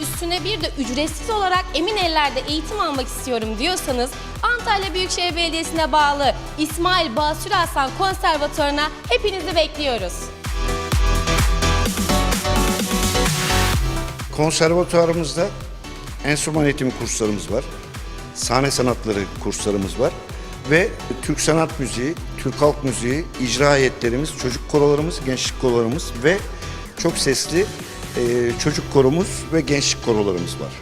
üstüne bir de ücretsiz olarak emin ellerde eğitim almak istiyorum diyorsanız Antalya Büyükşehir Belediyesi'ne bağlı İsmail Basri Hasan Konservatuvarı'na hepinizi bekliyoruz. Konservatuarımızda enstrüman eğitimi kurslarımız var. Sahne sanatları kurslarımız var. Ve Türk sanat müziği, Türk halk müziği, icra heyetlerimiz, çocuk korolarımız, gençlik korolarımız ve çok sesli e, çocuk koromuz ve gençlik korolarımız var.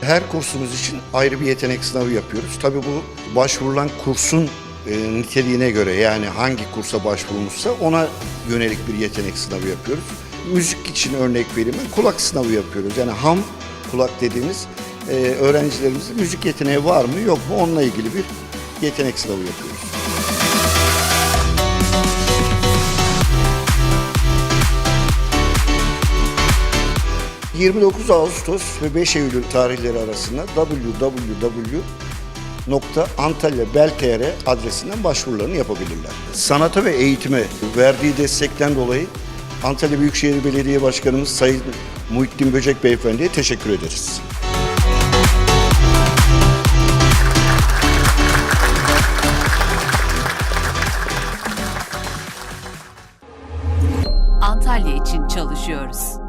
Her kursumuz için ayrı bir yetenek sınavı yapıyoruz. Tabii bu başvurulan kursun e, niteliğine göre yani hangi kursa başvurulmuşsa ona yönelik bir yetenek sınavı yapıyoruz. Müzik için örnek vereyim kulak sınavı yapıyoruz. Yani ham kulak dediğimiz e, öğrencilerimizin müzik yeteneği var mı yok mu onunla ilgili bir yetenek sınavı yapıyoruz. 29 Ağustos ve 5 Eylül tarihleri arasında www.antalyabel.tr adresinden başvurularını yapabilirler. Sanata ve eğitime verdiği destekten dolayı Antalya Büyükşehir Belediye Başkanımız Sayın Muhittin Böcek Beyefendi'ye teşekkür ederiz. Antalya için çalışıyoruz.